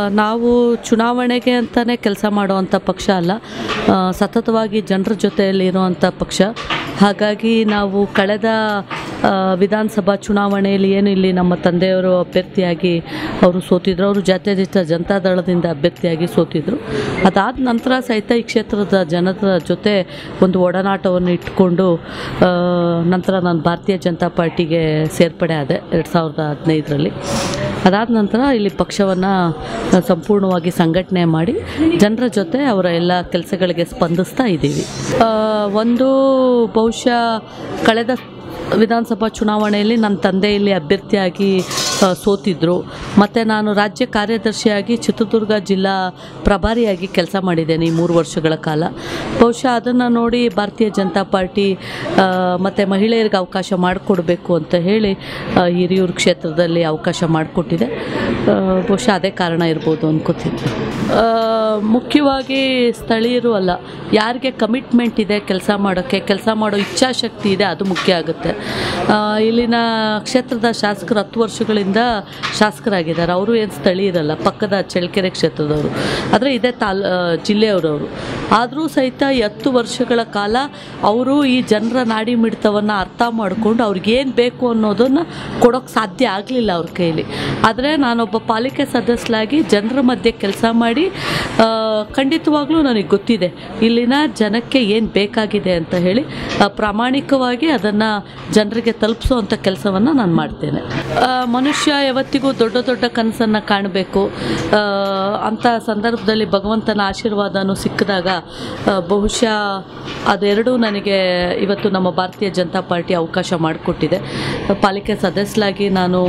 ನಾವು ಚುನಾವಣೆಗೆ ಅಂತಲೇ ಕೆಲಸ ಮಾಡುವಂಥ ಪಕ್ಷ ಅಲ್ಲ ಸತತವಾಗಿ ಜನರ ಜೊತೆಯಲ್ಲಿ ಇರುವಂಥ ಪಕ್ಷ. ಹಾಗಾಗಿ ನಾವು ಕಳೆದ ವಿಧಾನಸಭಾ ಚುನಾವಣೆಯಲ್ಲಿ ಏನು ಇಲ್ಲಿ ನಮ್ಮ ತಂದೆಯವರು ಅಭ್ಯರ್ಥಿಯಾಗಿ ಅವರು ಸೋತಿದ್ರು, ಅವರು ಜಾತ್ಯತೀತ ಜನತಾದಳದಿಂದ ಅಭ್ಯರ್ಥಿಯಾಗಿ ಸೋತಿದ್ರು. ಅದಾದ ನಂತರ ಸಹಿತ ಈ ಕ್ಷೇತ್ರದ ಜನರ ಜೊತೆ ಒಂದು ಒಡನಾಟವನ್ನು ಇಟ್ಟುಕೊಂಡು ನಂತರ ನಾನು ಭಾರತೀಯ ಜನತಾ ಪಾರ್ಟಿಗೆ ಸೇರ್ಪಡೆ ಆದೆ ಎರಡು ಸಾವಿರದ ಹದಿನೈದರಲ್ಲಿ. ಅದಾದ ನಂತರ ಇಲ್ಲಿ ಪಕ್ಷವನ್ನು ಸಂಪೂರ್ಣವಾಗಿ ಸಂಘಟನೆ ಮಾಡಿ ಜನರ ಜೊತೆ ಅವರ ಎಲ್ಲ ಕೆಲಸಗಳಿಗೆ ಸ್ಪಂದಿಸ್ತಾ ಇದ್ದೀವಿ. ಒಂದು ಬಹುಶಃ ಕಳೆದ ವಿಧಾನಸಭಾ ಚುನಾವಣೆಯಲ್ಲಿ ನನ್ನ ತಂದೆಯಲ್ಲಿ ಅಭ್ಯರ್ಥಿಯಾಗಿ ಸೋತಿದ್ರು. ಮತ್ತು ನಾನು ರಾಜ್ಯ ಕಾರ್ಯದರ್ಶಿಯಾಗಿ ಚಿತ್ರದುರ್ಗ ಜಿಲ್ಲಾ ಪ್ರಭಾರಿಯಾಗಿ ಕೆಲಸ ಮಾಡಿದ್ದೇನೆ ಈ ಮೂರು ವರ್ಷಗಳ ಕಾಲ. ಬಹುಶಃ ಅದನ್ನು ನೋಡಿ ಭಾರತೀಯ ಜನತಾ ಪಾರ್ಟಿ ಮತ್ತು ಮಹಿಳೆಯರಿಗೆ ಅವಕಾಶ ಮಾಡಿಕೊಡ್ಬೇಕು ಅಂತ ಹೇಳಿ ಹಿರಿಯೂರು ಕ್ಷೇತ್ರದಲ್ಲಿ ಅವಕಾಶ ಮಾಡಿಕೊಟ್ಟಿದೆ. ಬಹುಶಃ ಅದೇ ಕಾರಣ ಇರ್ಬೋದು ಅನ್ಕೋತೀನಿ ಆ, ಮುಖ್ಯವಾಗಿ ಸ್ಥಳೀಯರು ಅಲ್ಲ ಯಾರಿಗೆ ಕಮಿಟ್ಮೆಂಟ್ ಇದೆ ಕೆಲಸ ಮಾಡೋಕ್ಕೆ ಕೆಲಸ ಮಾಡೋ ಇಚ್ಛಾಶಕ್ತಿ ಇದೆ ಅದು ಮುಖ್ಯ ಆಗುತ್ತೆ. ಇಲ್ಲಿನ ಕ್ಷೇತ್ರದ ಶಾಸಕರು ಹತ್ತು ವರ್ಷಗಳಿಂದ ಶಾಸಕರಾಗಿದ್ದಾರೆ. ಅವರು ಏನು ಸ್ಥಳೀಯರಲ್ಲ ಪಕ್ಕದ ಚಳ್ಳಕೆರೆ ಕ್ಷೇತ್ರದವರು. ಆದರೆ ಇದೇ ತಾಲ್ ಜಿಲ್ಲೆಯವರವರು. ಆದರೂ ಸಹಿತ ಹತ್ತು ವರ್ಷಗಳ ಕಾಲ ಅವರು ಈ ಜನರ ನಾಡಿ ಮಿಡಿತವನ್ನು ಅರ್ಥ ಮಾಡಿಕೊಂಡು ಅವ್ರಿಗೇನು ಬೇಕು ಅನ್ನೋದನ್ನು ಕೊಡೋಕ್ಕೆ ಸಾಧ್ಯ ಆಗಲಿಲ್ಲ ಅವ್ರ ಕೈಲಿ. ಆದರೆ ನಾನೊಬ್ಬ ಪಾಲಿಕೆ ಸದಸ್ಯರಾಗಿ ಜನರ ಮಧ್ಯೆ ಕೆಲಸ ಮಾಡಿ ಖಂಡಿತವಾಗ್ಲೂ ನನಗೆ ಗೊತ್ತಿದೆ. ಇಲ್ಲಿನ ಜನಕ್ಕೆ ಏನು ಬೇಕಾಗಿದೆ ಅಂತ ಹೇಳಿ ಪ್ರಾಮಾಣಿಕವಾಗಿ ಅದನ್ನು ಜನರಿಗೆ ತಲುಪಿಸುವಂಥ ಕೆಲಸವನ್ನು ನಾನು ಮಾಡ್ತೇನೆ. ಆ, ಮನುಷ್ಯ ಯಾವತ್ತಿಗೂ ದೊಡ್ಡ ದೊಡ್ಡ ಕನಸನ್ನು ಕಾಣಬೇಕು. ಅಂಥ ಸಂದರ್ಭದಲ್ಲಿ ಭಗವಂತನ ಆಶೀರ್ವಾದನೂ ಸಿಕ್ಕಿದಾಗ ಬಹುಶಃ ಅದೆರಡೂ ನನಗೆ ಇವತ್ತು ನಮ್ಮ ಭಾರತೀಯ ಜನತಾ ಪಾರ್ಟಿ ಅವಕಾಶ ಮಾಡಿಕೊಟ್ಟಿದೆ. ಪಾಲಿಕೆ ಸದಸ್ಯರಾಗಿ ನಾನು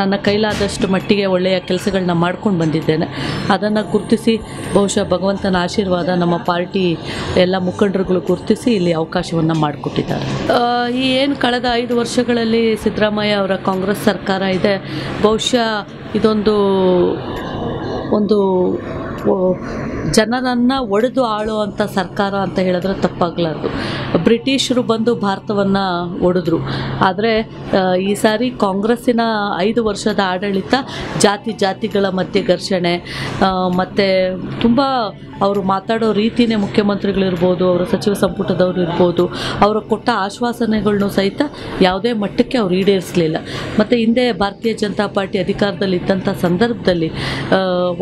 ನನ್ನ ಕೈಲಾದಷ್ಟು ಮಟ್ಟಿಗೆ ಒಳ್ಳೆಯ ಕೆಲಸಗಳನ್ನ ಮಾಡ್ಕೊಂಡು ಬಂದಿದ್ದೇನೆ. ಅದನ್ನು ಗುರುತಿಸಿ, ಬಹುಶಃ ಭಗವಂತನ ಆಶೀರ್ವಾದ ನಮ್ಮ ಪಾರ್ಟಿ ಎಲ್ಲ ಮುಖಂಡರುಗಳು ಗುರುತಿಸಿ ಇಲ್ಲಿ ಅವಕಾಶವನ್ನು ಮಾಡಿಕೊಟ್ಟಿದ್ದಾರೆ. ಈ ಏನು ಕಳೆದ ಐದು ವರ್ಷಗಳಲ್ಲಿ ಸಿದ್ದರಾಮಯ್ಯ ಅವರ ಕಾಂಗ್ರೆಸ್ ಸರ್ಕಾರ ಇದೆ ಬಹುಶಃ ಇದೊಂದು ಒಂದು ಜನರನ್ನು ಒಡೆದು ಆಳುವಂಥ ಸರ್ಕಾರ ಅಂತ ಹೇಳಿದ್ರೆ ತಪ್ಪಾಗಲಾರ್ದು. ಬ್ರಿಟಿಷರು ಬಂದು ಭಾರತವನ್ನು ಒಡೆದ್ರು. ಆದರೆ ಈ ಸಾರಿ ಕಾಂಗ್ರೆಸ್ಸಿನ ಐದು ವರ್ಷದ ಆಡಳಿತ ಜಾತಿ ಜಾತಿಗಳ ಮಧ್ಯೆ ಘರ್ಷಣೆ ಮತ್ತು ತುಂಬ ಅವರು ಮಾತಾಡೋ ರೀತಿನೇ ಮುಖ್ಯಮಂತ್ರಿಗಳಿರ್ಬೋದು ಅವರ ಸಚಿವ ಸಂಪುಟದವರು ಇರ್ಬೋದು, ಅವರು ಕೊಟ್ಟ ಆಶ್ವಾಸನೆಗಳನ್ನು ಸಹಿತ ಯಾವುದೇ ಮಟ್ಟಕ್ಕೆ ಅವರು ಈಡೇರಿಸಲಿಲ್ಲ. ಮತ್ತು ಹಿಂದೆ ಭಾರತೀಯ ಜನತಾ ಪಾರ್ಟಿ ಅಧಿಕಾರದಲ್ಲಿ ಇದ್ದಂಥ ಸಂದರ್ಭದಲ್ಲಿ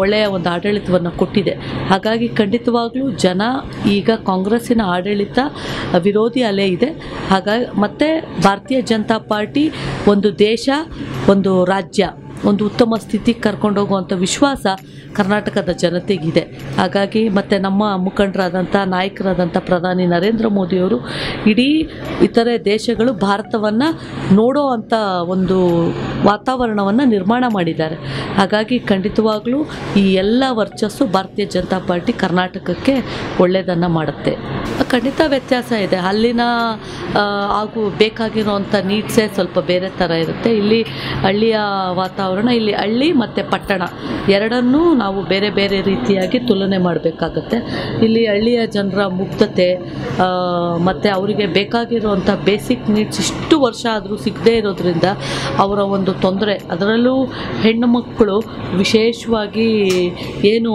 ಒಳ್ಳೆಯ ಒಂದು ಆಡಳಿತವನ್ನು ಕೊಟ್ಟಿದೆ. ಹಾಗಾಗಿ ಖಂಡಿತವಾಗ್ಲೂ ಜನ ಈಗ ಕಾಂಗ್ರೆಸ್ಸಿನ ಆಡಳಿತ ವಿರೋಧಿ ಅಲೆ ಇದೆ. ಹಾಗಾಗಿ ಮತ್ತು ಭಾರತೀಯ ಜನತಾ ಪಾರ್ಟಿ ಒಂದು ದೇಶ, ಒಂದು ರಾಜ್ಯ. ಒಂದು ಉತ್ತಮ ಸ್ಥಿತಿಗೆ ಕರ್ಕೊಂಡು ಹೋಗುವಂಥ ವಿಶ್ವಾಸ ಕರ್ನಾಟಕದ ಜನತೆಗಿದೆ. ಹಾಗಾಗಿ ಮತ್ತು ನಮ್ಮ ಮುಖಂಡರಾದಂಥ ನಾಯಕರಾದಂಥ ಪ್ರಧಾನಿ ನರೇಂದ್ರ ಮೋದಿಯವರು ಇಡೀ ಇತರೆ ದೇಶಗಳು ಭಾರತವನ್ನು ನೋಡೋ ಅಂಥ ಒಂದು ವಾತಾವರಣವನ್ನು ನಿರ್ಮಾಣ ಮಾಡಿದ್ದಾರೆ. ಹಾಗಾಗಿ ಖಂಡಿತವಾಗಲೂ ಈ ಎಲ್ಲ ವರ್ಚಸ್ಸು ಭಾರತೀಯ ಜನತಾ ಪಾರ್ಟಿ ಕರ್ನಾಟಕಕ್ಕೆ ಒಳ್ಳೆಯದನ್ನು ಮಾಡುತ್ತೆ. ಖಂಡಿತ ವ್ಯತ್ಯಾಸ ಇದೆ. ಅಲ್ಲಿನ ಹಾಗೂ ಬೇಕಾಗಿರೋವಂಥ ನೀಡ್ಸೇ ಸ್ವಲ್ಪ ಬೇರೆ ಥರ ಇರುತ್ತೆ. ಇಲ್ಲಿ ಹಳ್ಳಿಯ ವಾತಾವರಣ ಇಲ್ಲಿ ಹಳ್ಳಿ ಮತ್ತು ಪಟ್ಟಣ. ಎರಡನ್ನೂ ನಾವು ಬೇರೆ ಬೇರೆ ರೀತಿಯಾಗಿ ತುಲನೆ ಮಾಡಬೇಕಾಗತ್ತೆ. ಇಲ್ಲಿ ಹಳ್ಳಿಯ ಜನರ ಮುಕ್ತತೆ ಮತ್ತು ಅವರಿಗೆ ಬೇಕಾಗಿರುವಂಥ ಬೇಸಿಕ್ ನೀಡ್ಸ್ ಇಷ್ಟು ವರ್ಷ ಆದರೂ ಸಿಗದೇ ಇರೋದ್ರಿಂದ ಅವರ ಒಂದು ತೊಂದರೆ. ಅದರಲ್ಲೂ ಹೆಣ್ಣು ಮಕ್ಕಳು ವಿಶೇಷವಾಗಿ ಏನು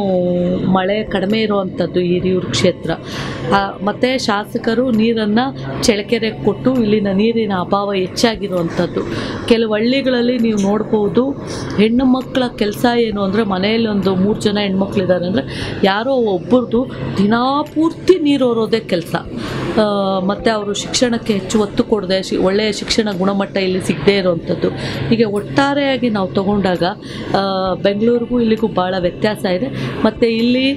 ಮಳೆ ಕಡಿಮೆ ಇರುವಂಥದ್ದು ಹಿರಿಯೂರು ಕ್ಷೇತ್ರ. ಮತ್ತು ಶಾಸಕರು ನೀರನ್ನು ಚಳಕೆರೆ ಕೊಟ್ಟು ಇಲ್ಲಿನ ನೀರಿನ ಅಭಾವ ಹೆಚ್ಚಾಗಿರುವಂಥದ್ದು ಕೆಲವು ಹಳ್ಳಿಗಳಲ್ಲಿ ನೀವು ನೋಡ್ಬೋದು ಹೆಣ್ಣು ಮಕ್ಕಳ ಕೆಲಸ ಏನು ಅಂದರೆ ಮನೆಯಲ್ಲಿ ಒಂದು ಮೂರು ಜನ ಹೆಣ್ಮಕ್ಳಿದ್ದಾರೆ ಅಂದರೆ ಯಾರೋ ಒಬ್ಬರದು ದಿನಾಪೂರ್ತಿ ನೀರು ಹೊರೋದೇ ಕೆಲಸ. ಮತ್ತು ಅವರು ಶಿಕ್ಷಣಕ್ಕೆ ಹೆಚ್ಚು ಒತ್ತು ಕೊಡದೆ ಶಿ ಒಳ್ಳೆಯ ಶಿಕ್ಷಣ ಗುಣಮಟ್ಟ ಇಲ್ಲಿ ಸಿಗದೇ ಇರೋವಂಥದ್ದು. ಹೀಗೆ ಒಟ್ಟಾರೆಯಾಗಿ ನಾವು ತಗೊಂಡಾಗ ಬೆಂಗಳೂರಿಗೂ ಇಲ್ಲಿಗೂ ಭಾಳ ವ್ಯತ್ಯಾಸ ಇದೆ. ಮತ್ತು ಇಲ್ಲಿ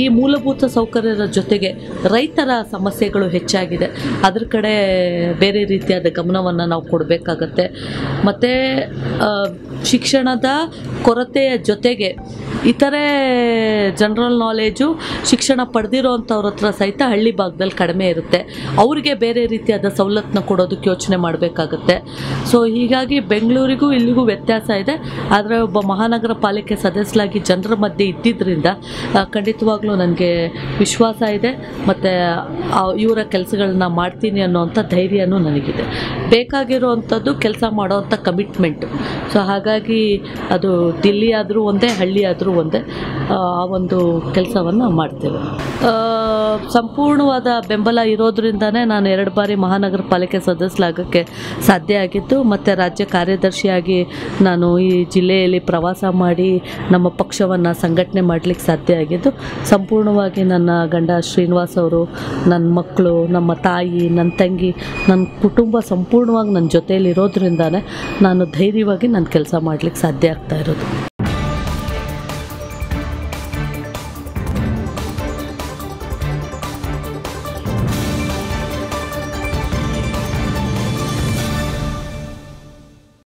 ಈ ಮೂಲಭೂತ ಸೌಕರ್ಯದ ಜೊತೆಗೆ ರೈತರ ಸಮಸ್ಯೆಗಳು ಹೆಚ್ಚಾಗಿದೆ. ಅದ್ರ ಕಡೆ ಬೇರೆ ರೀತಿಯಾದ ಗಮನವನ್ನು ನಾವು ಕೊಡಬೇಕಾಗತ್ತೆ. ಮತ್ತು ಶಿಕ್ಷಣದ ಕೊರತೆಯ ಜೊತೆಗೆ ಇತರೆ ಜನರಲ್ ನಾಲೇಜು ಶಿಕ್ಷಣ ಪಡೆದಿರೋವಂಥವ್ರ ಹತ್ರ ಸಹಿತ ಹಳ್ಳಿ ಭಾಗದಲ್ಲಿ ಕಡಿಮೆ ಇರುತ್ತೆ. ಅವರಿಗೆ ಬೇರೆ ರೀತಿಯಾದ ಸವಲತ್ತನ್ನ ಕೊಡೋದಕ್ಕೆ ಯೋಚನೆ ಮಾಡಬೇಕಾಗತ್ತೆ. ಸೊ ಹೀಗಾಗಿ ಬೆಂಗಳೂರಿಗೂ ಇಲ್ಲಿಗೂ ವ್ಯತ್ಯಾಸ ಇದೆ. ಆದರೆ ಒಬ್ಬ ಮಹಾನಗರ ಪಾಲಿಕೆ ಸದಸ್ಯರಾಗಿ ಜನರ ಮಧ್ಯೆ ಇದ್ದಿದ್ದರಿಂದ ಖಂಡಿತವಾಗ್ಲೂ ನನಗೆ ವಿಶ್ವಾಸ ಇದೆ. ಮತ್ತು ಇವರ ಕೆಲಸಗಳನ್ನ ಮಾಡ್ತೀನಿ ಅನ್ನೋವಂಥ ಧೈರ್ಯನೂ ನನಗಿದೆ. ಬೇಕಾಗಿರುವಂಥದ್ದು ಕೆಲಸ ಮಾಡೋವಂಥ ಕಮಿಟ್ಮೆಂಟ್ ಸೊ ಹಾಗಾಗಿ ಅದು ದಿಲ್ಲಿ ಆದರೂ ಒಂದೇ ಹಳ್ಳಿ ಆದರೂ ಒಂದೇ. ಆ, ಒಂದು ಕೆಲಸವನ್ನು ಮಾಡ್ತೇವೆ. ಸಂಪೂರ್ಣವಾದ ಬೆಂಬಲ ಇರೋದ್ರಿಂದನೇ ನಾನು ಎರಡು ಬಾರಿ ಮಹಾನಗರ ಪಾಲಿಕೆ ಸದಸ್ಯರಾಗೋಕ್ಕೆ ಸಾಧ್ಯ ಆಗಿತ್ತು. ಮತ್ತು ರಾಜ್ಯ ಕಾರ್ಯದರ್ಶಿಯಾಗಿ ನಾನು ಈ ಜಿಲ್ಲೆಯಲ್ಲಿ ಪ್ರವಾಸ ಮಾಡಿ ನಮ್ಮ ಪಕ್ಷವನ್ನು ಸಂಘಟನೆ ಮಾಡಲಿಕ್ಕೆ ಸಾಧ್ಯ ಆಗಿದ್ದು, ಸಂಪೂರ್ಣವಾಗಿ ನನ್ನ ಗಂಡ ಶ್ರೀನಿವಾಸ್ ಅವರು ನನ್ನ ಮಕ್ಕಳು ನಮ್ಮ ತಾಯಿ ನನ್ನ ತಂಗಿ ನನ್ನ ಕುಟುಂಬ ಸಂಪೂರ್ಣವಾಗಿ ನನ್ನ ಜೊತೆಯಲ್ಲಿ ಇರೋದ್ರಿಂದನೇ ನಾನು ಧೈರ್ಯವಾಗಿ ನನ್ನ ಕೆಲಸ ಮಾಡಲಿಕ್ಕೆ ಸಾಧ್ಯ ಆಗ್ತಾ ಇರೋದು.